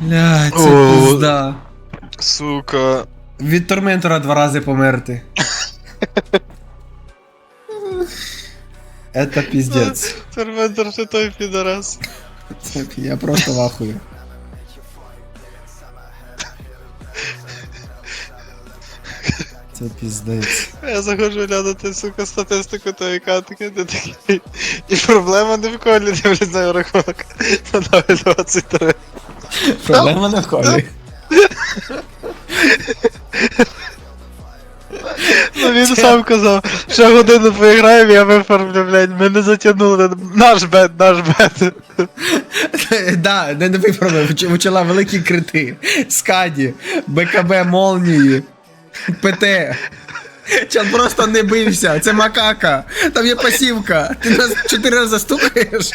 Бля, це О. пизда. Сука. Від Торментора два рази померти. Это пиздец. Терментор ти той підарас. Це Я просто в Це піздець. Я заходжу глянути, сука, статистику тої катки, де такий. І проблема не в колі, дивлюсь на рахунок. Надав 23. Проблема не в колі. Ну він сам казав, що годину поіграємо, я виформлю, блядь, ми не затягнули. Наш бет, наш бет. Да, не не виправив, почала великі крити. Скаді, БКБ молнії, ПТ. Чат просто не бився, це макака. Там є пасівка. Ти нас чотири рази стукаєш,